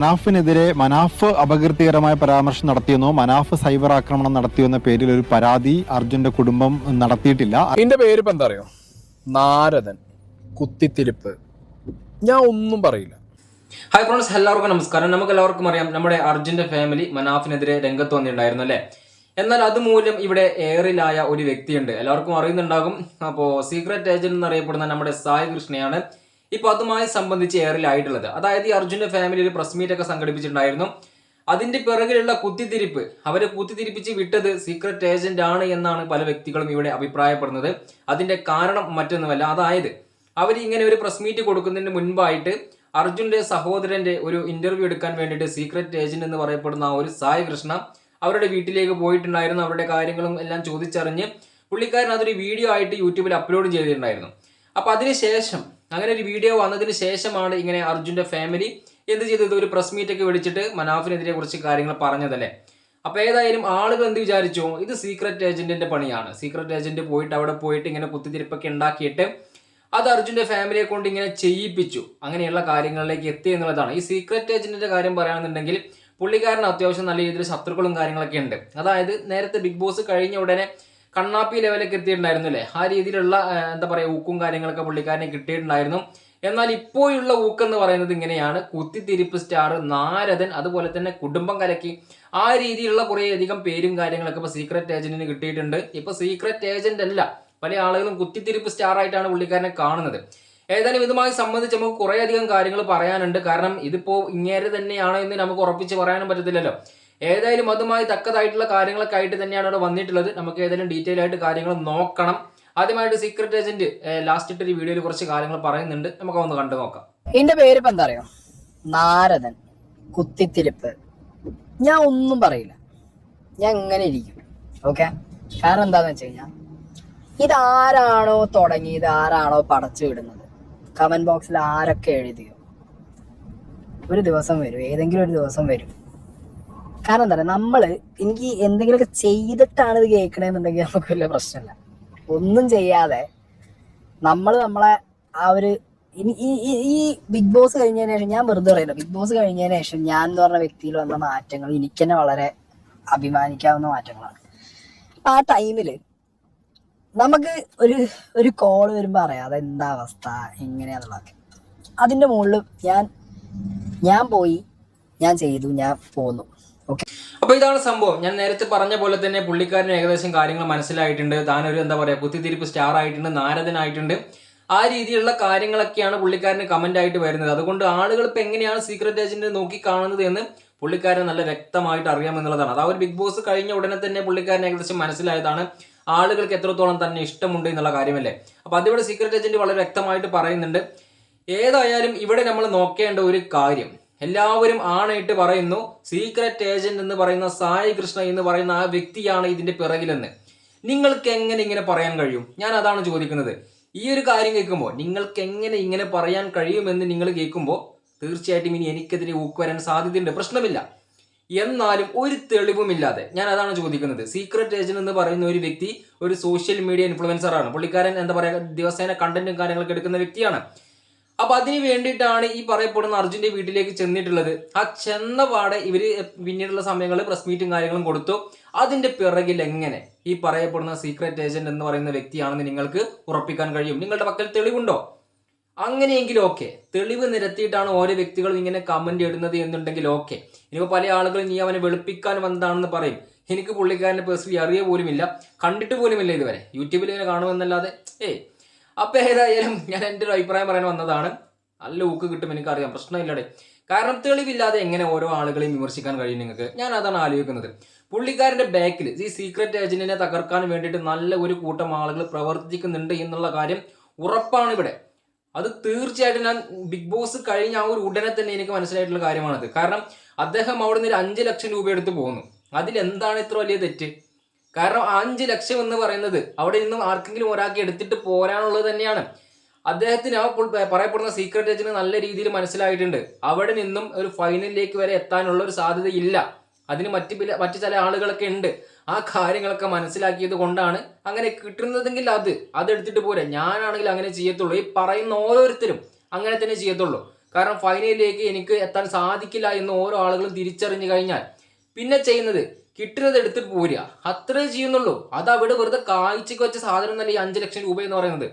മനാഫിനെതിരെ മനാഫ് അപകീർത്തികരമായ പരാമർശം നടത്തിയെന്നോ മനാഫ് സൈബർ ആക്രമണം നടത്തിയെന്ന പേരിൽ ഒരു പരാതി അർജുന്റെ കുടുംബം നടത്തിയിട്ടില്ല. എന്റെ പേര് ഇപ്പൊ എന്താ അറിയോ? നാരദൻ കുത്തിത്തിരിപ്പ്. ഞാൻ ഒന്നും പറയില്ല. ഹായ് ഫ്രണ്ട്സ് എല്ലാവർക്കും നമസ്കാരം. നമുക്ക് എല്ലാവർക്കും അറിയാം നമ്മുടെ അർജുന്റെ ഫാമിലി മനാഫിനെതിരെ രംഗത്ത് വന്നിട്ടുണ്ടായിരുന്നു അല്ലേ? എന്നാൽ അതുമൂലം ഇവിടെ എയറിലായ ഒരു വ്യക്തിയുണ്ട്. എല്ലാവർക്കും അറിയുന്നുണ്ടാകും. അപ്പോ സീക്രട്ട് ഏജന്റ് എന്നറിയപ്പെടുന്ന നമ്മുടെ സായി കൃഷ്ണയാണ്. ഇപ്പൊ അതുമായി സംബന്ധിച്ച് എയറിലായിട്ടുള്ളത് അതായത് ഈ അർജുന്റെ ഫാമിലി ഒരു പ്രസ് മീറ്റ് ഒക്കെ സംഘടിപ്പിച്ചിട്ടുണ്ടായിരുന്നു. അതിന്റെ പിറകിലുള്ള കുത്തിത്തിരിപ്പ് അവരെ കുത്തിത്തിരിപ്പിച്ച് വിട്ടത് സീക്രട്ട് ഏജന്റ് ആണ് എന്നാണ് പല വ്യക്തികളും ഇവിടെ അഭിപ്രായപ്പെടുന്നത്. അതിന്റെ കാരണം മറ്റൊന്നുമല്ല. അതായത് അവർ ഇങ്ങനെ ഒരു പ്രസ് മീറ്റ് കൊടുക്കുന്നതിന് മുൻപായിട്ട് അർജുന്റെ സഹോദരന്റെ ഒരു ഇന്റർവ്യൂ എടുക്കാൻ വേണ്ടിയിട്ട് സീക്രട്ട് ഏജന്റ് എന്ന് പറയപ്പെടുന്ന ആ ഒരു സായി കൃഷ്ണ അവരുടെ വീട്ടിലേക്ക് പോയിട്ടുണ്ടായിരുന്നു. അവരുടെ കാര്യങ്ങളും എല്ലാം ചോദിച്ചറിഞ്ഞ് പുള്ളിക്കാരൻ അതൊരു വീഡിയോ ആയിട്ട് യൂട്യൂബിൽ അപ്ലോഡ് ചെയ്തിട്ടുണ്ടായിരുന്നു. അപ്പൊ അതിനുശേഷം അങ്ങനെ ഒരു വീഡിയോ വന്നതിന് ശേഷമാണ് ഇങ്ങനെ അർജുന്റെ ഫാമിലി എന്ത് ചെയ്തത്? ഒരു പ്രസ് മീറ്റൊക്കെ വിളിച്ചിട്ട് മനാഫിനെതിരെ കുറച്ച് കാര്യങ്ങൾ പറഞ്ഞതല്ലേ? അപ്പോൾ ഏതായാലും ആളുകൾ എന്ത് വിചാരിച്ചു? ഇത് സീക്രട്ട് ഏജന്റിന്റെ പണിയാണ്. സീക്രട്ട് ഏജന്റ് പോയിട്ട് അവിടെ പോയിട്ട് ഇങ്ങനെ കുത്തിത്തിരിപ്പൊക്കെ ഉണ്ടാക്കിയിട്ട് അത് അർജുന്റെ ഫാമിലിയെ കൊണ്ട് ഇങ്ങനെ ചെയ്യിപ്പിച്ചു. അങ്ങനെയുള്ള കാര്യങ്ങളിലേക്ക് എത്തി എന്നുള്ളതാണ്. ഈ സീക്രട്ട് ഏജന്റിന്റെ കാര്യം പറയുകയാണെന്നുണ്ടെങ്കിൽ പുള്ളിക്കാരന് അത്യാവശ്യം നല്ല രീതിയിൽ ശത്രുക്കളും കാര്യങ്ങളൊക്കെ ഉണ്ട്. അതായത് നേരത്തെ ബിഗ് ബോസ് കഴിഞ്ഞ ഉടനെ കണ്ണാപ്പി ലെവലൊക്കെ എത്തിയിട്ടുണ്ടായിരുന്നു അല്ലേ ആ രീതിയിലുള്ള എന്താ പറയുക ഊക്കും കാര്യങ്ങളൊക്കെ പുള്ളിക്കാരനെ കിട്ടിയിട്ടുണ്ടായിരുന്നു. എന്നാൽ ഇപ്പോഴുള്ള ഊക്ക് എന്ന് പറയുന്നത് ഇങ്ങനെയാണ്. കുത്തിത്തിരിപ്പ് സ്റ്റാർ നാരദൻ അതുപോലെ തന്നെ കുടുംബം കലക്കി. ആ രീതിയിലുള്ള കുറേയധികം പേരും കാര്യങ്ങളൊക്കെ ഇപ്പൊ സീക്രട്ട് ഏജന്റിന് കിട്ടിയിട്ടുണ്ട്. ഇപ്പൊ സീക്രട്ട് ഏജന്റ് അല്ല പല ആളുകളും കുത്തിത്തിരിപ്പ് സ്റ്റാർ ആയിട്ടാണ് പുള്ളിക്കാരനെ കാണുന്നത്. ഏതായാലും ഇതുമായി സംബന്ധിച്ച് നമുക്ക് കുറേയധികം കാര്യങ്ങൾ പറയാനുണ്ട്. കാരണം ഇതിപ്പോ ഇങ്ങേരെ തന്നെയാണ് എന്ന് നമുക്ക് ഉറപ്പിച്ച് പറയാനും പറ്റത്തില്ലല്ലോ. ഏതായാലും അതുമായി തക്കതായിട്ടുള്ള കാര്യങ്ങളൊക്കെ ആയിട്ട് തന്നെയാണ് ഇവിടെ വന്നിട്ടുള്ളത്. നമുക്ക് ഏതായാലും ഡീറ്റെയിൽ ആയിട്ട് കാര്യങ്ങൾ നോക്കണം. ആദ്യമായിട്ട് സീക്രട്ട് ഏജന്റ് ലാസ്റ്റ് ഇട്ടൊരു വീഡിയോയിൽ കുറച്ച് കാര്യങ്ങൾ പറയുന്നുണ്ട്. നമുക്ക് ഒന്ന് കണ്ടു നോക്കാം. എന്റെ പേര് ഇപ്പൊ എന്താ അറിയോ? നാരദൻ കുത്തിത്തിരിപ്പ്. ഞാൻ ഒന്നും പറയില്ല. ഞാൻ എങ്ങനെ ഇരിക്കും. ഓക്കെ കാരണം എന്താന്ന് വെച്ച് കഴിഞ്ഞാൽ ഇതാരാണോ തുടങ്ങിയത് ആരാണോ പടച്ചു വിടുന്നത്? കമന്റ് ബോക്സിൽ ആരൊക്കെ എഴുതിയോ? ഒരു ദിവസം വരും. ഏതെങ്കിലും ഒരു ദിവസം വരും. കാരണം എന്താ പറയുക? നമ്മൾ എനിക്ക് എന്തെങ്കിലുമൊക്കെ ചെയ്തിട്ടാണ് ഇത് കേൾക്കണേന്നുണ്ടെങ്കിൽ നമുക്ക് വലിയ പ്രശ്നമില്ല. ഒന്നും ചെയ്യാതെ നമ്മൾ നമ്മളെ ആ ഒരു ഈ ബിഗ് ബോസ് കഴിഞ്ഞതിന് ശേഷം ഞാൻ വെറുതെ പറയുന്നു. ബിഗ് ബോസ് കഴിഞ്ഞതിന് ശേഷം ഞാൻ എന്ന് പറഞ്ഞ വ്യക്തിയിൽ വന്ന മാറ്റങ്ങൾ എനിക്ക് തന്നെ വളരെ അഭിമാനിക്കാവുന്ന മാറ്റങ്ങളാണ്. ആ ടൈമിൽ നമുക്ക് ഒരു ഒരു കോൾ വരുമ്പോൾ അറിയാം അതെന്താ അവസ്ഥ എങ്ങനെയാന്നുള്ളതൊക്കെ. അതിന്റെ മുകളിൽ ഞാൻ ഞാൻ പോയി ഞാൻ ചെയ്തു ഞാൻ പോന്നു. ഇതാണ് സംഭവം? ഞാൻ നേരത്തെ പറഞ്ഞ പോലെ തന്നെ പുള്ളിക്കാരന് ഏകദേശം കാര്യങ്ങൾ മനസ്സിലായിട്ടുണ്ട്. താനൊരു എന്താ പറയുക കുത്തിത്തിരിപ്പ് സ്റ്റാർ ആയിട്ടുണ്ട് നാരദനായിട്ടുണ്ട്. ആ രീതിയിലുള്ള കാര്യങ്ങളൊക്കെയാണ് പുള്ളിക്കാരന് കമന്റ് ആയിട്ട് വരുന്നത്. അതുകൊണ്ട് ആളുകൾ ഇപ്പൊ എങ്ങനെയാണ് സീക്രട്ട് ഏജന്റ് നോക്കി കാണുന്നത് എന്ന് പുള്ളിക്കാരൻ നല്ല വ്യക്തമായിട്ട് അറിയാമെന്നുള്ളതാണ് അത് ആ ഒരു ബിഗ് ബോസ് കഴിഞ്ഞ ഉടനെ തന്നെ പുള്ളിക്കാരൻ ഏകദേശം മനസ്സിലായതാണ് ആളുകൾക്ക് എത്രത്തോളം തന്നെ ഇഷ്ടമുണ്ട് എന്നുള്ള കാര്യമല്ലേ. അപ്പൊ അതിവിടെ സീക്രട്ട് ഏജന്റ് വളരെ വ്യക്തമായിട്ട് പറയുന്നുണ്ട്. ഏതായാലും ഇവിടെ നമ്മൾ നോക്കേണ്ട ഒരു കാര്യം എല്ലാവരും ആണയിട്ട് പറയുന്നു സീക്രട്ട് ഏജന്റ് എന്ന് പറയുന്ന സായി കൃഷ്ണ എന്ന് പറയുന്ന ആ വ്യക്തിയാണ് ഇതിന്റെ പിറകിലെന്ന്. നിങ്ങൾക്ക് എങ്ങനെ ഇങ്ങനെ പറയാൻ കഴിയും? ഞാൻ അതാണ് ചോദിക്കുന്നത്. ഈ ഒരു കാര്യം കേൾക്കുമ്പോൾ നിങ്ങൾക്ക് എങ്ങനെ ഇങ്ങനെ പറയാൻ കഴിയുമെന്ന് നിങ്ങൾ കേൾക്കുമ്പോൾ തീർച്ചയായിട്ടും ഇനി എനിക്കെതിരെ ഊക്ക് വരാൻ സാധ്യതയുണ്ട്. പ്രശ്നമില്ല. എന്നാലും ഒരു തെളിവുമില്ലാതെ ഞാൻ അതാണ് ചോദിക്കുന്നത്. സീക്രട്ട് ഏജന്റ് എന്ന് പറയുന്ന ഒരു വ്യക്തി ഒരു സോഷ്യൽ മീഡിയ ഇൻഫ്ലുവൻസറാണ് പുള്ളിക്കാരൻ എന്താ പറയുക ദിവസേന കണ്ടന്റും കാര്യങ്ങളൊക്കെ എടുക്കുന്ന വ്യക്തിയാണ്. അപ്പൊ അതിന് വേണ്ടിയിട്ടാണ് ഈ പറയപ്പെടുന്ന അർജുന്റെ വീട്ടിലേക്ക് ചെന്നിട്ടുള്ളത്. ആ ചെന്ന പാടെ ഇവർ പിന്നീടുള്ള സമയങ്ങളിൽ പ്രസ് മീറ്റും കാര്യങ്ങളും കൊടുത്തു. അതിന്റെ പിറകിൽ എങ്ങനെ ഈ പറയപ്പെടുന്ന സീക്രട്ട് ഏജന്റ് എന്ന് പറയുന്ന വ്യക്തിയാണെന്ന് നിങ്ങൾക്ക് ഉറപ്പിക്കാൻ കഴിയും. നിങ്ങളുടെ പക്കൽ തെളിവുണ്ടോ? അങ്ങനെയെങ്കിലും ഓക്കെ തെളിവ് നിരത്തിയിട്ടാണ് ഓരോ വ്യക്തികളും ഇങ്ങനെ കമന്റ് ഇടുന്നത് എന്നുണ്ടെങ്കിൽ ഓക്കെ ഇനിയിപ്പോ പല ആളുകളും നീ അവനെ വെളുപ്പിക്കാൻ വന്നതാണെന്ന് പറയും. എനിക്ക് പുള്ളിക്കാരനെ പേഴ്സണലി അറിയ പോലുമില്ല. കണ്ടിട്ട് പോലുമില്ല ഇതുവരെ. യൂട്യൂബിൽ ഇങ്ങനെ കാണുമെന്നല്ലാതെ ഏയ് അപ്പൊ ഏതായാലും ഞാൻ എന്റെ ഒരു അഭിപ്രായം പറയാൻ വന്നതാണ്. നല്ല ഊക്ക് കിട്ടും എനിക്കറിയാം. പ്രശ്നമില്ലടേ. കാരണം തെളിവില്ലാതെ എങ്ങനെ ഓരോ ആളുകളെയും വിമർശിക്കാൻ കഴിയും നിങ്ങൾക്ക്? ഞാൻ അതാണ് ആലോചിക്കുന്നത്. പുള്ളിക്കാരന്റെ ബാക്കിൽ ഈ സീക്രട്ട് ഏജന്റിനെ തകർക്കാൻ വേണ്ടിയിട്ട് നല്ല ഒരു കൂട്ടം ആളുകൾ പ്രവർത്തിക്കുന്നുണ്ട് എന്നുള്ള കാര്യം ഉറപ്പാണ് ഇവിടെ. അത് തീർച്ചയായിട്ടും ഞാൻ ബിഗ് ബോസ് കഴിഞ്ഞ ആ ഒരു ഉടനെ തന്നെ എനിക്ക് മനസ്സിലായിട്ടുള്ള കാര്യമാണത്. കാരണം അദ്ദേഹം അവിടെ നിന്ന് ഒരു അഞ്ച് ലക്ഷം രൂപ എടുത്ത് പോകുന്നു അതിൽ എന്താണ് ഇത്ര വലിയ തെറ്റ്? കാരണം അഞ്ച് ലക്ഷം എന്ന് പറയുന്നത് അവിടെ നിന്നും ആർക്കെങ്കിലും ഒരാൾക്ക് എടുത്തിട്ട് പോരാനുള്ളത് തന്നെയാണ്. അദ്ദേഹത്തിന് ആ പറയപ്പെടുന്ന സീക്രട്ട് ജഡ്ജിന് നല്ല രീതിയിൽ മനസ്സിലായിട്ടുണ്ട്. അവിടെ നിന്നും ഒരു ഫൈനലിലേക്ക് വരെ എത്താനുള്ള ഒരു സാധ്യതയില്ല. അതിന് മറ്റ് പില- മറ്റ് ചില ആളുകളൊക്കെ ഉണ്ട്. ആ കാര്യങ്ങളൊക്കെ മനസ്സിലാക്കിയത് കൊണ്ടാണ് അങ്ങനെ കിട്ടുന്നതെങ്കിൽ അത് അത് അതെടുത്തിട്ട് പോരെ. ഞാനാണെങ്കിൽ അങ്ങനെ ചെയ്യത്തുള്ളൂ. ഈ പറയുന്ന ഓരോരുത്തരും അങ്ങനെ തന്നെ ചെയ്യത്തുള്ളൂ. കാരണം ഫൈനലിലേക്ക് എനിക്ക് എത്താൻ സാധിക്കില്ല എന്ന് ഓരോ ആളുകളും തിരിച്ചറിഞ്ഞു കഴിഞ്ഞാൽ. പിന്നെ ചെയ്യുന്നത് കിട്ടുന്നത് എടുത്തിട്ട് പോരുക. അത്രേ ചെയ്യുന്നുള്ളൂ. അത് അവിടെ വെറുതെ കാഴ്ചക്ക് വെച്ച സാധനം തന്നെ ഈ അഞ്ച് ലക്ഷം രൂപ എന്ന് പറയുന്നത്.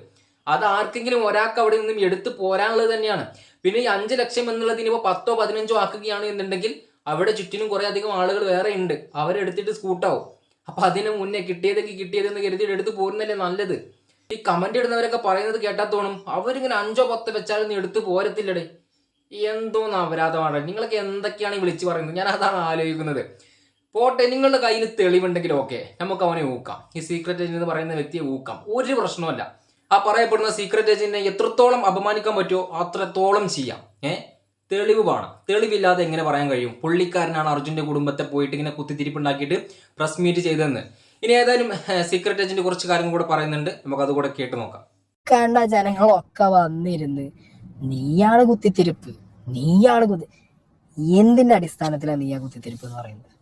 അത് ആർക്കെങ്കിലും ഒരാൾക്ക് അവിടെ നിന്നും എടുത്ത് പോരാനുള്ളത് തന്നെയാണ്. പിന്നെ ഈ അഞ്ച് ലക്ഷം എന്നുള്ളതിന് ഇപ്പോൾ പത്തോ പതിനഞ്ചോ ആക്കുകയാണ് എന്നുണ്ടെങ്കിൽ അവിടെ ചുറ്റിനും കുറേ അധികം ആളുകൾ വേറെ ഉണ്ട്. അവരെടുത്തിട്ട് സ്കൂട്ടാവും. അപ്പൊ അതിന് മുന്നേ കിട്ടിയതെങ്കിൽ കിട്ടിയതെന്ന് കരുതിയിട്ട് എടുത്ത് പോരുന്നല്ലേ നല്ലത്? ഈ കമന്റ് ഇടുന്നവരൊക്കെ പറയുന്നത് കേട്ടാൽ തോന്നും. അവരിങ്ങനെ അഞ്ചോ പത്തോ വെച്ചാൽ നീ എടുത്ത് പോരത്തില്ലടേ. എന്തോന്ന് അപരാധമാണ്. നിങ്ങളൊക്കെ എന്തൊക്കെയാണ് വിളിച്ചു പറയുന്നത്? ഞാൻ അതാണ് ആലോചിക്കുന്നത്. പോട്ടെ നിങ്ങളുടെ കയ്യിൽ തെളിവുണ്ടെങ്കിൽ ഓക്കെ നമുക്ക് അവനെ ഊക്കാം. ഈ സീക്രട്ട് ഏജന്റ് എന്ന് പറയുന്ന വ്യക്തിയെ ഊക്കാം. ഒരു പ്രശ്നമല്ല ആ പറയപ്പെടുന്ന സീക്രട്ട് ഏജന്റിനെ എത്രത്തോളം അപമാനിക്കാൻ പറ്റുമോ അത്രത്തോളം ചെയ്യാം. ഏഹ് തെളിവ് വേണം. തെളിവില്ലാതെ എങ്ങനെ പറയാൻ കഴിയും? പുള്ളിക്കാരനാണ് അർജുന്റെ കുടുംബത്തെ പോയിട്ട് ഇങ്ങനെ കുത്തിത്തിരിപ്പുണ്ടാക്കിയിട്ട് പ്രസ് മീറ്റ് ചെയ്തതെന്ന്. ഇനി ഏതായാലും സീക്രട്ട് ഏജന്റ് കുറച്ച് കാര്യങ്ങൾ കൂടെ പറയുന്നുണ്ട്. നമുക്ക് അതുകൂടെ കേട്ട് നോക്കാം. കണ്ട ജനങ്ങളൊക്കെ വന്നിരുന്ന് നീയാണ് കുത്തിത്തിരിപ്പ്. നീയാണ് കുത്തി എന്തിന്റെ അടിസ്ഥാനത്തിലാണ് നീയാ കുത്തിത്തിരിപ്പ് എന്ന് പറയുന്നത്?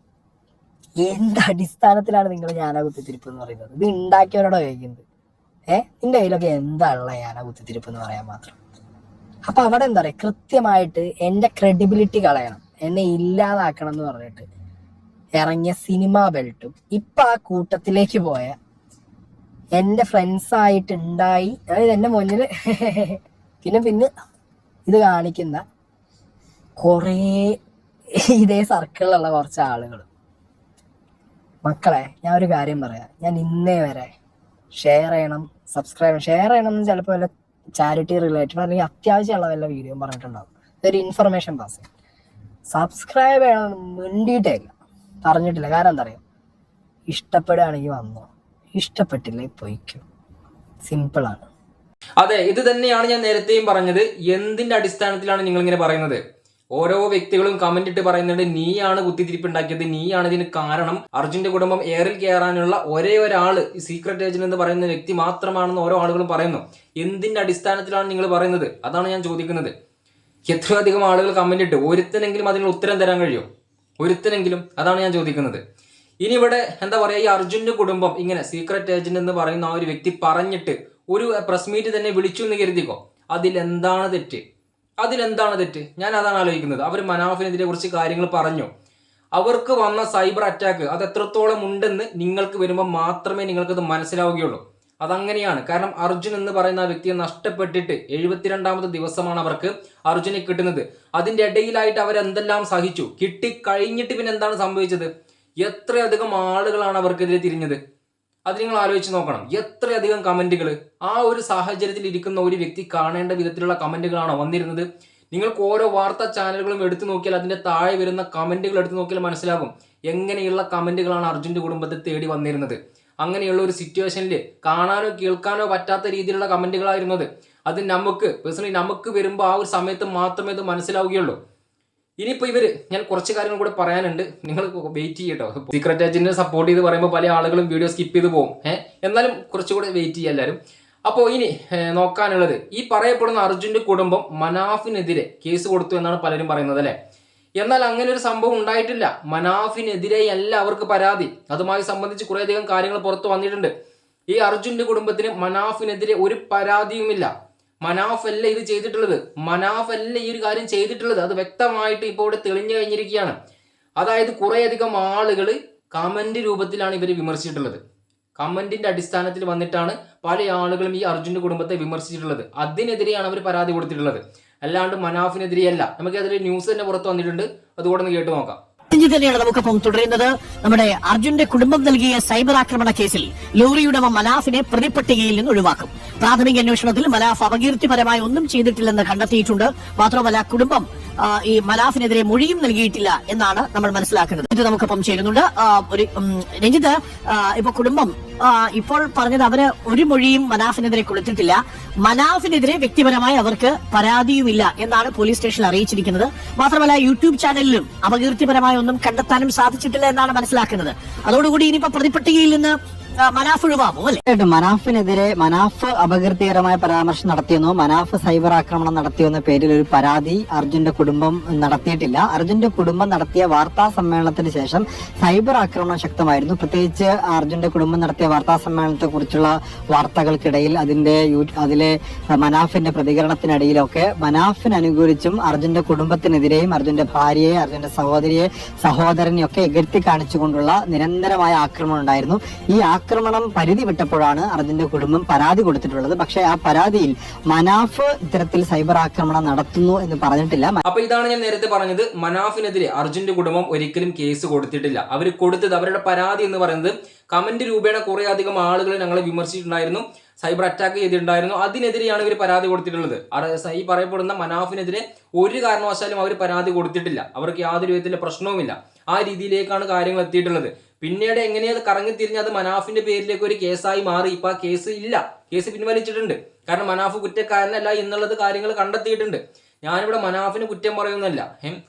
എന്ത് അടിസ്ഥാനത്തിലാണ് നിങ്ങൾ ഞാനാ കുത്തിത്തിരിപ്പ് എന്ന് പറയുന്നത്? ഇത് ഉണ്ടാക്കിയവരോടോ ചോദിക്കുന്നത്. ഏഹ് നിന്റെ കയ്യിലൊക്കെ എന്താ ഉള്ള ഞാനാ കുത്തിത്തിരിപ്പ് എന്ന് പറയാൻ മാത്രം. അപ്പൊ അവിടെ എന്താ പറയാ? കൃത്യമായിട്ട് എന്റെ ക്രെഡിബിലിറ്റി കളയണം. എന്നെ ഇല്ലാതാക്കണം എന്ന് പറഞ്ഞിട്ട് ഇറങ്ങിയ സിനിമാ ബെൽറ്റും ഇപ്പൊ ആ കൂട്ടത്തിലേക്ക് പോയ എന്റെ ഫ്രണ്ട്സ് ആയിട്ട് ഉണ്ടായി അതായത് എന്റെ മുന്നിൽ പിന്നെ പിന്നെ ഇത് കാണിക്കുന്ന കുറേ ഇതേ സർക്കിളിലുള്ള കുറച്ച് ആളുകൾ മക്കളെ ഞാൻ ഒരു കാര്യം പറയാം. ഞാൻ ഇന്നേ വരെ ഷെയർ ചെയ്യണം സബ്സ്ക്രൈബ് ഷെയർ ചെയ്യണം എന്ന് ചിലപ്പോൾ വല്ല ചാരിറ്റി റിലേറ്റഡ് അല്ലെങ്കിൽ അത്യാവശ്യമുള്ള വല്ല വീഡിയോ പറഞ്ഞിട്ടുണ്ടാവും. ഒരു ഇൻഫർമേഷൻ പാസ് സബ്സ്ക്രൈബ് ചെയ്യണം മിണ്ടിയിട്ടേ ഇല്ല. പറഞ്ഞിട്ടില്ല. കാരണം എന്താ പറയുക ഇഷ്ടപ്പെടുകയാണെങ്കിൽ വന്നോ. ഇഷ്ടപ്പെട്ടില്ലേ പൊയ്ക്കോ. സിമ്പിളാണ് അതെ ഇത് തന്നെയാണ് ഞാൻ നേരത്തെയും പറഞ്ഞത്. എന്തിന്റെ അടിസ്ഥാനത്തിലാണ് നിങ്ങൾ ഇങ്ങനെ പറയുന്നത്? ഓരോ വ്യക്തികളും കമന്റ് ഇട്ട് പറയുന്നുണ്ട് നീയാണ് കുത്തിത്തിരിപ്പുണ്ടാക്കിയത് നീയാണ് ഇതിന് കാരണം. അർജുന്റെ കുടുംബം എയറിൽ കയറാനുള്ള ഒരേ ഒരാൾ സീക്രട്ട് ഏജന്റ് എന്ന് പറയുന്ന വ്യക്തി മാത്രമാണെന്ന് ഓരോ ആളുകളും പറയുന്നു. എന്തിന്റെ അടിസ്ഥാനത്തിലാണ് നിങ്ങൾ പറയുന്നത്? അതാണ് ഞാൻ ചോദിക്കുന്നത്. എത്രയധികം ആളുകൾ കമന്റ് ഇട്ട് ഒരുത്തനെങ്കിലും അതിനുള്ള ഉത്തരം തരാൻ കഴിയും? ഒരുത്തനെങ്കിലും? അതാണ് ഞാൻ ചോദിക്കുന്നത്. ഇനി ഇവിടെ എന്താ പറയാ ഈ അർജുന്റെ കുടുംബം ഇങ്ങനെ സീക്രട്ട് ഏജന്റ് എന്ന് പറയുന്ന ആ ഒരു വ്യക്തി പറഞ്ഞിട്ട് ഒരു പ്രസ് മീറ്റ് തന്നെ വിളിച്ചു എന്ന് കരുതിക്കോ? അതിലെന്താണ് തെറ്റ്? അതിലെന്താണ് തെറ്റ്? ഞാൻ അതാണ് ആലോചിക്കുന്നത്. അവർ മനാഫിനെതിരെ കുറിച്ച് കാര്യങ്ങൾ പറഞ്ഞു. അവർക്ക് വന്ന സൈബർ അറ്റാക്ക് അത് എത്രത്തോളം ഉണ്ടെന്ന് നിങ്ങൾക്ക് വരുമ്പോൾ മാത്രമേ നിങ്ങൾക്കത് മനസ്സിലാവുകയുള്ളൂ. അതങ്ങനെയാണ്. കാരണം അർജുൻ എന്ന് പറയുന്ന ആ വ്യക്തിയെ നഷ്ടപ്പെട്ടിട്ട് എഴുപത്തിരണ്ടാമത്തെ ദിവസമാണ് അവർക്ക് അർജുനെ കിട്ടുന്നത്. അതിന്റെ ഇടയിലായിട്ട് അവരെന്തെല്ലാം സഹിച്ചു? കിട്ടിക്കഴിഞ്ഞിട്ട് പിന്നെ എന്താണ് സംഭവിച്ചത്? എത്രയധികം ആളുകളാണ് അവർക്കെതിരെ തിരിഞ്ഞത്? അത് നിങ്ങൾ ആലോചിച്ച് നോക്കണം. എത്രയധികം കമന്റുകൾ ആ ഒരു സാഹചര്യത്തിൽ ഇരിക്കുന്ന ഒരു വ്യക്തി കാണേണ്ട വിധത്തിലുള്ള കമന്റുകളാണോ വന്നിരുന്നത്? നിങ്ങൾക്ക് ഓരോ വാർത്താ ചാനലുകളും എടുത്തു നോക്കിയാൽ അതിന്റെ താഴെ വരുന്ന കമന്റുകൾ എടുത്തു നോക്കിയാൽ മനസ്സിലാകും. എങ്ങനെയുള്ള കമന്റുകളാണ് അർജുന്റെ കുടുംബത്തെ തേടി വന്നിരുന്നത്? അങ്ങനെയുള്ള ഒരു സിറ്റുവേഷനിൽ കാണാനോ കേൾക്കാനോ പറ്റാത്ത രീതിയിലുള്ള കമന്റുകളായിരുന്നത് അത്. നമുക്ക് പേഴ്സണലി നമുക്ക് വരുമ്പോൾ ആ ഒരു സമയത്ത് മാത്രമേ ഇത് മനസ്സിലാവുകയുള്ളൂ. ഇനിയിപ്പോ ഇവർ ഞാൻ കുറച്ച് കാര്യങ്ങൾ കൂടെ പറയാനുണ്ട്. നിങ്ങൾ വെയിറ്റ് ചെയ്യട്ടോ. സീക്രട്ട് ഏജന്റിനെ സപ്പോർട്ട് ചെയ്ത് പറയുമ്പോൾ പല ആളുകളും വീഡിയോ സ്കിപ്പ് ചെയ്ത് പോകും. ഏഹ് എന്നാലും കുറച്ചുകൂടെ വെയിറ്റ് ചെയ്യുക എല്ലാവരും അപ്പോൾ ഇനി നോക്കാനുള്ളത്. ഈ പറയപ്പെടുന്ന അർജുന്റെ കുടുംബം മനാഫിനെതിരെ കേസ് കൊടുത്തു എന്നാണ് പലരും പറയുന്നത് അല്ലേ? എന്നാൽ അങ്ങനെ ഒരു സംഭവം ഉണ്ടായിട്ടില്ല. മനാഫിനെതിരെയല്ല അവർക്ക് പരാതി. അതുമായി സംബന്ധിച്ച് കുറേയധികം കാര്യങ്ങൾ പുറത്തു വന്നിട്ടുണ്ട്. ഈ അർജുന്റെ കുടുംബത്തിന് മനാഫിനെതിരെ ഒരു പരാതിയുമില്ല. മനാഫ് അല്ല ഇത് ചെയ്തിട്ടുള്ളത്? മനാഫ് അല്ല ഈ ഒരു കാര്യം ചെയ്തിട്ടുള്ളത്? അത് വ്യക്തമായിട്ട് ഇപ്പോൾ ഇവിടെ തെളിഞ്ഞു കഴിഞ്ഞിരിക്കുകയാണ്. അതായത് കുറേയധികം ആളുകൾ കമന്റ് രൂപത്തിലാണ് ഇവർ വിമർശിച്ചിട്ടുള്ളത്. കമന്റിന്റെ അടിസ്ഥാനത്തിൽ വന്നിട്ടാണ് പല ആളുകളും ഈ അർജുന്റെ കുടുംബത്തെ വിമർശിച്ചിട്ടുള്ളത്. അതിനെതിരെയാണ് അവർ പരാതി കൊടുത്തിട്ടുള്ളത്. അല്ലാണ്ട് മനാഫിനെതിരെയല്ല. നമുക്ക് അതിൽ ന്യൂസ് തന്നെ പുറത്ത് വന്നിട്ടുണ്ട്. അതുകൂടെ ഒന്ന് കേട്ട് നോക്കാം. ഇഞ്ചി തന്നെയാണ് നമുക്കൊപ്പം തുടരുന്നത്. നമ്മുടെ അർജുന്റെ കുടുംബം നൽകിയ സൈബർ ആക്രമണ കേസിൽ ലോറിയുടമ മലാഫിനെ പ്രതിപ്പട്ടികയിൽ നിന്ന് ഒഴിവാക്കും. പ്രാഥമിക അന്വേഷണത്തിൽ മലാഫ് അപകീർത്തിപരമായി ഒന്നും ചെയ്തിട്ടില്ലെന്ന് കണ്ടെത്തിയിട്ടുണ്ട്. മാത്രമല്ല കുടുംബം ഈ മലാഫിനെതിരെ മൊഴിയും നൽകിയിട്ടില്ല എന്നാണ് നമ്മൾ മനസ്സിലാക്കുന്നത്. ഇത് നമുക്കിപ്പം ചേരുന്നുണ്ട്. ഒരു രഞ്ജിത്ത് ഇപ്പൊ കുടുംബം ഇപ്പോൾ പറഞ്ഞത് അവർ ഒരു മൊഴിയും മനാഫിനെതിരെ കൊടുത്തിട്ടില്ല. മനാഫിനെതിരെ വ്യക്തിപരമായി അവർക്ക് പരാതിയുമില്ല എന്നാണ് പോലീസ് സ്റ്റേഷനിൽ അറിയിച്ചിരിക്കുന്നത്. മാത്രമല്ല യൂട്യൂബ് ചാനലിലും അപകീർത്തിപരമായ ഒന്നും കണ്ടെത്താനും സാധിച്ചിട്ടില്ല എന്നാണ് മനസ്സിലാക്കുന്നത്. അതോടുകൂടി ഇനിയിപ്പോ പ്രതിപട്ടികയിൽ നിന്ന് മനാഫിനെതിരെ മനാഫ് അപകീർത്തികരമായ പരാമർശം നടത്തിയെന്നോ മനാഫ് സൈബർ ആക്രമണം നടത്തിയെന്ന പേരിൽ ഒരു പരാതി അർജുന്റെ കുടുംബം നടത്തിയിട്ടില്ല. അർജുന്റെ കുടുംബം നടത്തിയ വാർത്താ സമ്മേളനത്തിന് ശേഷം സൈബർ ആക്രമണം ശക്തമായിരുന്നു. പ്രത്യേകിച്ച് അർജുന്റെ കുടുംബം നടത്തിയ വാർത്താ സമ്മേളനത്തെ കുറിച്ചുള്ള വാർത്തകൾക്കിടയിൽ അതിന്റെ അതിലെ മനാഫിന്റെ പ്രതികരണത്തിനിടയിലൊക്കെ മനാഫിന് അനുകൂലിച്ചും അർജുന്റെ കുടുംബത്തിനെതിരെയും അർജുന്റെ ഭാര്യയെ അർജുന്റെ സഹോദരിയെ സഹോദരനെയൊക്കെ എകഴ്ത്തി കാണിച്ചുകൊണ്ടുള്ള നിരന്തരമായ ആക്രമണം ഉണ്ടായിരുന്നു. ഈ ആക്രമണം പരിധി വിട്ടപ്പോഴാണ് അർജുന്റെ കുടുംബം പരാതി കൊടുത്തിട്ടുള്ളത്. പക്ഷേ ആ പരാതിയിൽ മനാഫ് ഇത്തരത്തിൽ സൈബർ ആക്രമണം നടത്തുന്നു എന്ന് പറഞ്ഞിട്ടില്ല. അപ്പൊ ഇതാണ് ഞാൻ നേരത്തെ പറഞ്ഞത്. മനാഫിനെതിരെ അർജുന്റെ കുടുംബം ഒരിക്കലും കേസ് കൊടുത്തിട്ടില്ല. അവർ കൊടുത്തത് അവരുടെ പരാതി എന്ന് പറയുന്നത് കമന്റ് രൂപേണ കുറെ അധികം ആളുകൾ ഞങ്ങളെ വിമർശിച്ചിട്ടുണ്ടായിരുന്നു. സൈബർ അറ്റാക്ക് ചെയ്തിട്ടുണ്ടായിരുന്നു. അതിനെതിരെയാണ് ഇവർ പരാതി കൊടുത്തിട്ടുള്ളത്. ഈ പറയപ്പെടുന്ന മനാഫിനെതിരെ ഒരു കാരണവശാലും അവർ പരാതി കൊടുത്തിട്ടില്ല. അവർക്ക് യാതൊരു വിധത്തിലുള്ള പ്രശ്നവുമില്ല. ആ രീതിയിലേക്കാണ് കാര്യങ്ങൾ എത്തിയിട്ടുള്ളത്. പിന്നീട് എങ്ങനെയത് കറങ്ങി തിരിഞ്ഞ് അത് മനാഫിന്റെ പേരിലേക്ക് ഒരു കേസായി മാറി? ഇപ്പൊ ആ കേസ് ഇല്ല. കേസ് പിൻവലിച്ചിട്ടുണ്ട്. കാരണം മനാഫ് കുറ്റക്കാരനല്ല എന്നുള്ളത് കാര്യങ്ങൾ കണ്ടെത്തിയിട്ടുണ്ട്. ഞാനിവിടെ മനാഫിന് കുറ്റം പറയുന്നല്ല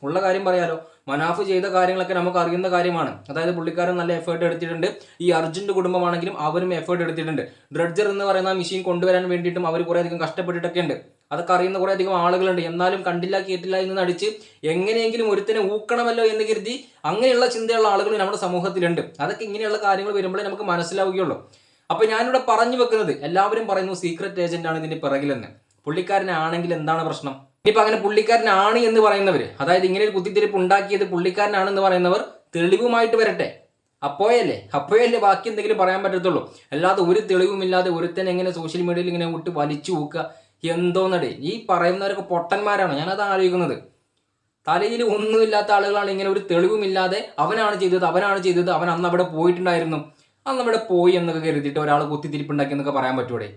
ഉള്ള കാര്യം പറയാലോ. മനാഫ് ചെയ്ത കാര്യങ്ങളൊക്കെ നമുക്ക് അറിയുന്ന കാര്യമാണ്. അതായത് പുള്ളിക്കാരൻ നല്ല എഫേർട്ട് എടുത്തിട്ടുണ്ട്. ഈ അർജുന്റെ കുടുംബമാണെങ്കിലും അവരും എഫേർട്ട് എടുത്തിട്ടുണ്ട്. ഡ്രഡ്ജർ എന്ന് പറയുന്ന മെഷീൻ കൊണ്ടുവരാൻ വേണ്ടിയിട്ടും അവർ കുറെ അധികം കഷ്ടപ്പെട്ടിട്ടൊക്കെ ഉണ്ട്. അതൊക്കെ അറിയുന്ന കുറെ അധികം ആളുകളുണ്ട്. എന്നാലും കണ്ടില്ല കേട്ടില്ല എന്ന് നടിച്ച് എങ്ങനെയെങ്കിലും ഒരുത്തിനെ ഊക്കണമല്ലോ എന്ന് കരുതി അങ്ങനെയുള്ള ചിന്തയുള്ള ആളുകൾ നമ്മുടെ സമൂഹത്തിലുണ്ട്. അതൊക്കെ ഇങ്ങനെയുള്ള കാര്യങ്ങൾ വരുമ്പോഴേ നമുക്ക് മനസ്സിലാവുകയുള്ളൂ. അപ്പൊ ഞാനിവിടെ പറഞ്ഞു വെക്കുന്നത് എല്ലാവരും പറയുന്നു സീക്രട്ട് ഏജന്റ് ആണ് ഇതിന്റെ പിറകിലെന്ന്. പുള്ളിക്കാരനാണെങ്കിൽ എന്താണ് പ്രശ്നം? ഇനിയിപ്പോ അങ്ങനെ പുള്ളിക്കാരനാണ് എന്ന് പറയുന്നവർ അതായത് ഇങ്ങനെ ഒരു കുത്തിത്തിരിപ്പ് ഉണ്ടാക്കിയത് പുള്ളിക്കാരനാണെന്ന് പറയുന്നവർ തെളിവുമായിട്ട് വരട്ടെ. അപ്പോയല്ലേ? അപ്പോയല്ലേ ബാക്കി എന്തെങ്കിലും പറയാൻ പറ്റത്തുള്ളൂ. അല്ലാതെ ഒരു തെളിവുമില്ലാതെ ഒരുത്തൻ എങ്ങനെ സോഷ്യൽ മീഡിയയിൽ ഇങ്ങനെ വിട്ട് വലിച്ചു പോക്കുക എന്തോന്നടേ? ഈ പറയുന്നവരൊക്കെ പൊട്ടന്മാരാണ്. ഞാനത് ആലോചിക്കുന്നത്. തലയിൽ ഒന്നുമില്ലാത്ത ആളുകളാണ് ഇങ്ങനെ ഒരു തെളിവുമില്ലാതെ അവനാണ് ചെയ്തത് അവനാണ് ചെയ്തത് അവൻ അന്ന് അവിടെ പോയിട്ടുണ്ടായിരുന്നു. അന്ന് അവിടെ പോയി എന്നൊക്കെ കരുതിയിട്ട് ഒരാൾ കുത്തിത്തിരിപ്പുണ്ടാക്കി എന്നൊക്കെ പറയാൻ പറ്റൂടെ?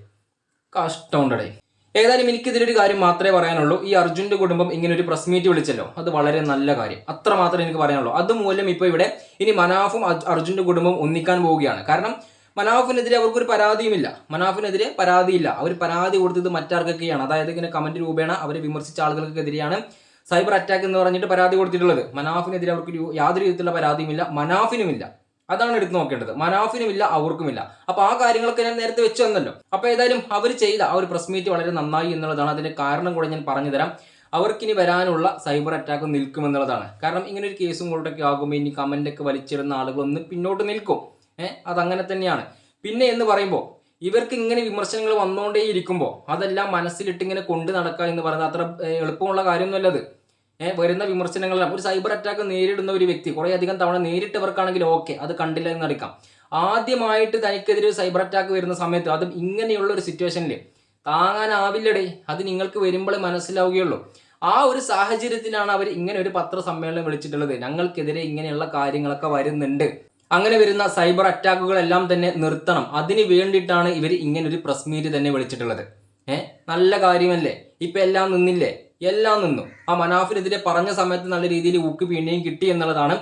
കഷ്ടമുണ്ടടേ. ഏതായാലും എനിക്കിതിലൊരു കാര്യം മാത്രമേ പറയാനുള്ളൂ. ഈ അർജുന്റെ കുടുംബം ഇങ്ങനെ ഒരു പ്രസ് മീറ്റ് വിളിച്ചല്ലോ. അത് വളരെ നല്ല കാര്യം. അത്ര മാത്രമേ എനിക്ക് പറയാനുള്ളൂ. അതുമൂലം ഇപ്പോൾ ഇവിടെ ഇനി മനാഫും അർജുന്റെ കുടുംബം ഒന്നിക്കാൻ പോവുകയാണ്. കാരണം മനാഫിനെതിരെ അവർക്കൊരു പരാതിയുമില്ല. മനാഫിനെതിരെ പരാതിയില്ല. അവർ പരാതി കൊടുത്തത് മറ്റാർക്കൊക്കെയാണ്. അതായത് ഇങ്ങനെ കമന്റ് രൂപേണ അവർ വിമർശിച്ച ആളുകൾക്കെതിരെയാണ് സൈബർ അറ്റാക്ക് എന്ന് പറഞ്ഞിട്ട് പരാതി കൊടുത്തിട്ടുള്ളത്. മനാഫിനെതിരെ അവർക്ക് യാതൊരു വിധത്തിലുള്ള പരാതിയുമില്ല. മനാഫിനുമില്ല. അതാണ് എടുത്ത് നോക്കേണ്ടത്. മനാഫിനുമില്ല അവർക്കുമില്ല. അപ്പൊ ആ കാര്യങ്ങളൊക്കെ ഞാൻ നേരത്തെ വെച്ച് തന്നല്ലോ. അപ്പൊ ഏതായാലും അവർ ചെയ്ത ആ ഒരു പ്രസ് മീറ്റ് വളരെ നന്നായി എന്നുള്ളതാണ്. അതിന്റെ കാരണം കൂടെ ഞാൻ പറഞ്ഞു തരാം. അവർക്കിനി വരാനുള്ള സൈബർ അറ്റാക്ക് നിൽക്കുമെന്നുള്ളതാണ്. കാരണം ഇങ്ങനെ ഒരു കേസും കൂടെയൊക്കെ ആകുമ്പോൾ ഇനി ഒക്കെ വലിച്ചിടുന്ന ആളുകൾ ഒന്ന് പിന്നോട്ട് നിൽക്കും. ഏഹ് അതങ്ങനെ തന്നെയാണ്. പിന്നെ എന്ന് പറയുമ്പോൾ ഇവർക്ക് ഇങ്ങനെ വിമർശനങ്ങൾ വന്നുകൊണ്ടേ ഇരിക്കുമ്പോൾ അതെല്ലാം മനസ്സിലിട്ട് ഇങ്ങനെ കൊണ്ടു നടക്കുക എന്ന് പറയുന്നത് അത്ര എളുപ്പമുള്ള കാര്യമൊന്നുമല്ല അത്. ഏഹ് വരുന്ന വിമർശനങ്ങളെല്ലാം. ഒരു സൈബർ അറ്റാക്ക് നേരിടുന്ന ഒരു വ്യക്തി കുറേ അധികം തവണ നേരിട്ടവർക്കാണെങ്കിൽ ഓക്കെ അത് കണ്ടില്ല എന്ന് നടിക്കാം ആദ്യമായിട്ട് തനിക്കെതിരെ സൈബർ അറ്റാക്ക് വരുന്ന സമയത്ത് അതും ഇങ്ങനെയുള്ള ഒരു സിറ്റുവേഷനിൽ താങ്ങാനാവില്ലടേ അത് നിങ്ങൾക്ക് വരുമ്പോൾ മനസ്സിലാവുകയുള്ളൂ. ആ ഒരു സാഹചര്യത്തിലാണ് അവർ ഇങ്ങനെ ഒരു പത്രസമ്മേളനം വിളിച്ചിട്ടുള്ളത്. ഞങ്ങൾക്കെതിരെ ഇങ്ങനെയുള്ള കാര്യങ്ങളൊക്കെ വരുന്നുണ്ട്. അങ്ങനെ വരുന്ന സൈബർ അറ്റാക്കുകളെല്ലാം തന്നെ നിർത്തണം. അതിന് വേണ്ടിയിട്ടാണ് ഇവർ ഇങ്ങനൊരു പ്രസ് മീറ്റ് തന്നെ വിളിച്ചിട്ടുള്ളത്. ഏഹ് നല്ല കാര്യമല്ലേ? ഇപ്പൊ എല്ലാം നിന്നില്ലേ? എല്ലാം നിന്നു. ആ മനാഫിനെതിരെ പറഞ്ഞ സമയത്ത് നല്ല രീതിയിൽ ഊക്ക് പിന്നെയും കിട്ടി എന്നുള്ളതാണ്.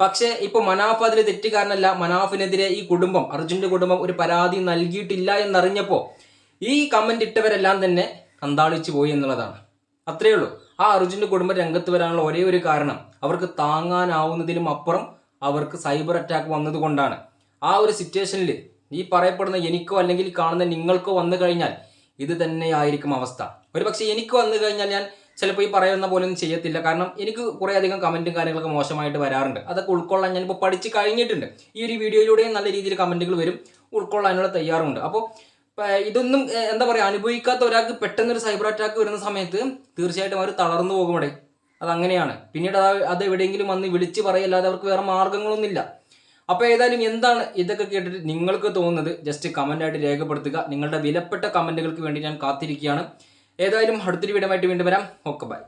പക്ഷേ ഇപ്പൊ മനാഫ് അതിൽ തെറ്റുകാരനല്ല. മനാഫിനെതിരെ ഈ കുടുംബം അർജുന്റെ കുടുംബം ഒരു പരാതി നൽകിയിട്ടില്ല എന്നറിഞ്ഞപ്പോൾ ഈ കമന്റ് ഇട്ടവരെല്ലാം തന്നെ അന്താളിച്ചു പോയി എന്നുള്ളതാണ്. അത്രയേ ഉള്ളൂ. ആ അർജുന്റെ കുടുംബം രംഗത്ത് വരാനുള്ള ഒരേ ഒരു കാരണം അവർക്ക് താങ്ങാനാവുന്നതിലും അപ്പുറം അവർക്ക് സൈബർ അറ്റാക്ക് വന്നതുകൊണ്ടാണ്. ആ ഒരു സിറ്റുവേഷനിൽ ഈ പറയപ്പെടുന്ന എനിക്കോ അല്ലെങ്കിൽ കാണുന്ന നിങ്ങൾക്കോ വന്നു കഴിഞ്ഞാൽ ഇത് തന്നെയായിരിക്കും അവസ്ഥ. ഒരു പക്ഷേ എനിക്ക് വന്നു കഴിഞ്ഞാൽ ഞാൻ ചിലപ്പോൾ ഈ പറയുന്ന പോലെ ഒന്നും ചെയ്യത്തില്ല. കാരണം എനിക്ക് കുറേ അധികം കമന്റും കാര്യങ്ങളൊക്കെ മോശമായിട്ട് വരാറുണ്ട്. അതൊക്കെ ഉൾക്കൊള്ളാൻ ഞാനിപ്പോൾ പഠിച്ച് കഴിഞ്ഞിട്ടുണ്ട്. ഈ ഒരു വീഡിയോയിലൂടെയും നല്ല രീതിയിൽ കമന്റുകൾ വരും. ഉൾക്കൊള്ളാനുള്ള തയ്യാറുണ്ട്. അപ്പോൾ ഇതൊന്നും എന്താ പറയുക അനുഭവിക്കാത്ത ഒരാൾക്ക് പെട്ടെന്നൊരു സൈബർ അറ്റാക്ക് വരുന്ന സമയത്ത് തീർച്ചയായിട്ടും അവർ തളർന്നു പോകും അത് അങ്ങനെയാണ് പിന്നീട് അത് എവിടെയെങ്കിലും വന്ന് വിളിച്ച് പറയല്ലാതെ അവർക്ക് വേറെ മാർഗങ്ങളൊന്നുമില്ല. അപ്പോൾ ഏതായാലും എന്താണ് ഇതൊക്കെ കേട്ടിട്ട് നിങ്ങൾക്ക് തോന്നുന്നത്? ജസ്റ്റ് കമന്റ് ആയിട്ട് രേഖപ്പെടുത്തുക. നിങ്ങളുടെ വിലപ്പെട്ട കമന്റുകൾക്ക് വേണ്ടി ഞാൻ കാത്തിരിക്കുകയാണ്. ഏതായാലും അടുത്തൊരു വീഡിയോ ആയിട്ട് വീണ്ടും വരാം. Okay bye